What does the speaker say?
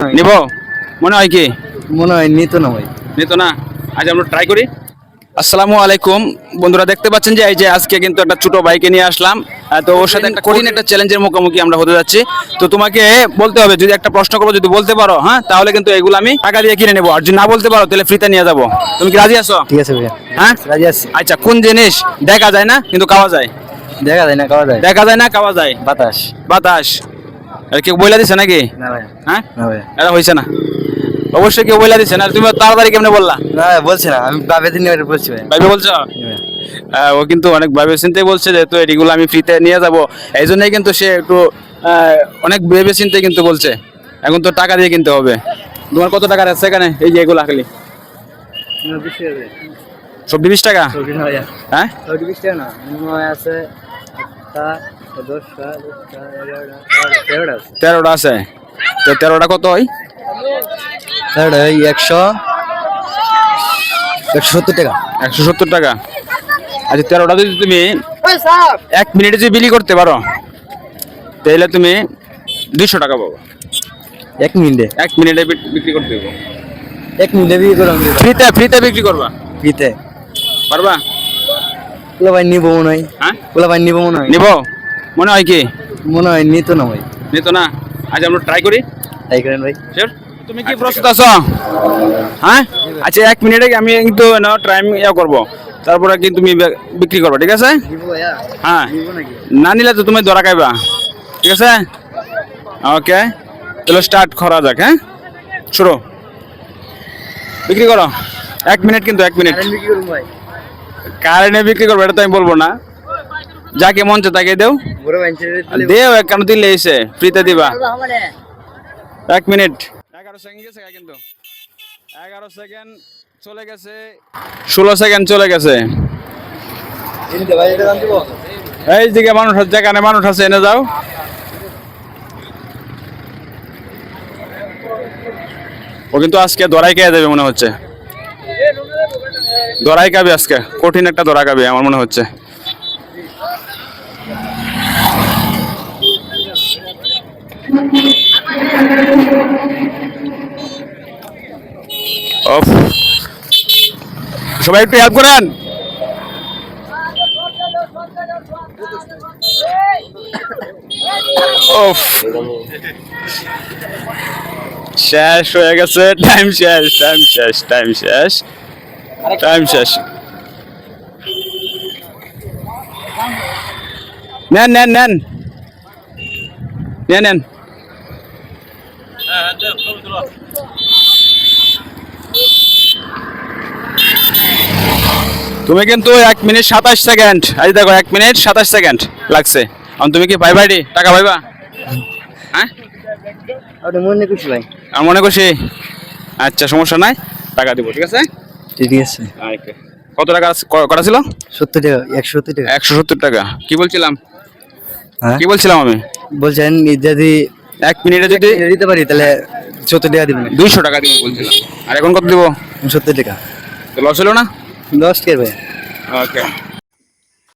নিব? মনে হয় কি? মনে হয় নিত না ভাই। নিত না? আজ আমরা ট্রাই করি। আসসালামু আলাইকুম। বন্ধুরা দেখতে পাচ্ছেন যে এই যে আজকে কিন্তু একটা ছোট বাইকে নিয়ে আসলাম। তো ওর সাথে একটা কঠিন একটা চ্যালেঞ্জের মুখোমুখি আমরা হতে যাচ্ছি। তো তোমাকে বলতে হবে যদি একটা প্রশ্ন করব যদি বলতে পারো হ্যাঁ তাহলে কিন্তু এগুলো আমি টাকা দিয়ে কিনে নেব। আর যদি না বলতে পারো তাহলে ফ্রিতে নিয়ে যাব। তুমি কি রাজি আছো? ঠিক আছে ভাইয়া। হ্যাঁ? রাজি আছি। আচ্ছা কোন জিনিস দেখা যায় না কিন্তু খাওয়া যায়? দেখা যায় না খাওয়া যায়। দেখা যায় না খাওয়া যায়? বাতাস। বাতাস। আর কেউ বইলা দিছে নাকি? হ্যাঁ? এটা হয়েছে না। অবশ্যই কেউ বইলা দিছে না। তুমি তাড়াতাড়ি কেমনে বললা? না বলছি না। আমি বাবে দিন বলছি ভাই। বলছো? ও কিন্তু অনেক ভেবে চিন্তে বলছে যে তো এগুলো আমি ফ্রিতে নিয়ে যাব। এই জন্যই কিন্তু সে একটু অনেক ভেবে চিন্তে কিন্তু বলছে। এখন তো টাকা দিয়ে কিনতে হবে। তোমার কত টাকার আছে এখানে? এই যে এগুলো খালি। সব বিশ টাকা? হ্যাঁ? বিশ টাকা না আছে তেরোটা আছে। তো তেরোটা কত হয়? একশো একশো সত্তর টাকা। একশো সত্তর টাকা। আচ্ছা তেরোটা যদি তুমি এক মিনিটে যদি বিলি করতে পারো তাহলে তুমি দুইশো টাকা পাবো। এক মিনিটে? এক মিনিটে বিক্রি করতে দেবো এক মিনিটে বিয়ে করলাম ফ্রিতে ফ্রিতে বিক্রি করবা। ফ্রিতে। পারবা? ওলা ভাই নিবো মনে হয়? হ্যাঁ ওলা ভাই নিবো মনে হয় নিব? মনে হয় কি? মনে হয় নিত না ভাই। নিত না? আজ আমরা ট্রাই করি। তাই করেন ভাই। Sure? তুমি কি প্রস্তুত আছো। হ্যাঁ? আচ্ছা এক মিনিটে আমি কিন্তু টাইম ইয়া করব। তারপরে কি তুমি বিক্রি করবা ঠিক আছে? হ্যাঁ। নিবো নাকি? না নিলে তো তুমি ধরা খাইবা। ঠিক আছে? ওকে। চলো স্টার্ট করা যাক হ্যাঁ? শুরু। বিক্রি করো। এক মিনিট কিন্তু এক মিনিট। বিক্রি করুন বিক্রি করব, এটা তো আমি বলব না। যাকে মন চায় তাকে দেও। দেও এক কারণ দিলে এসে, ফ্রিতে দিবা। এক মিনিট। এগারো সেকেন্ড গেছে কিন্তু। এগারো সেকেন্ড চলে গেছে। ষোলো সেকেন্ড চলে গেছে। এই দিকে মানুষ যেখানে মানুষ আছে, এনে যাও। ও কিন্তু আজকে দরাই খেয়ে দেবে মনে হচ্ছে। দরাই খাবে আজকে? কঠিন একটা দরা খাবে আমার মনে হচ্ছে। সবাই একটু হেল্প করেন। শেষ হয়ে গেছে। টাইম শেষ টাইম শেষ টাইম শেষ। টাইম শেষ। নেন নেন নেন। নেন নেন। তুমি কিন্তু এক মিনিট সাতাশ সেকেন্ড। আজ দেখো এক মিনিট সাতাশ সেকেন্ড লাগছে। এখন তুমি কি ভাই ভাইডি টাকা পাইবা? হ্যাঁ? মনে খুশি ভাই। আমি মনে করছি আচ্ছা সমস্যা নাই। টাকা দিব ঠিক আছে? ঠিক আছে। কত টাকা আছে- ক- কটা ছিল? সত্তর টাকা একশো সত্তর টাকা। একশো সত্তর টাকা। কি বলছিলাম? হ্যাঁ? কি বলছিলাম আমি? বলছেন যদি এক মিনিটে যদি দিতে পারি তাহলে সত্তর টাকা দিবেন। দুইশো টাকা দিব বলছিলাম। আর এখন কত দিব? সত্তর টাকা। লস হলো না? দশ কে ভাই? ওকে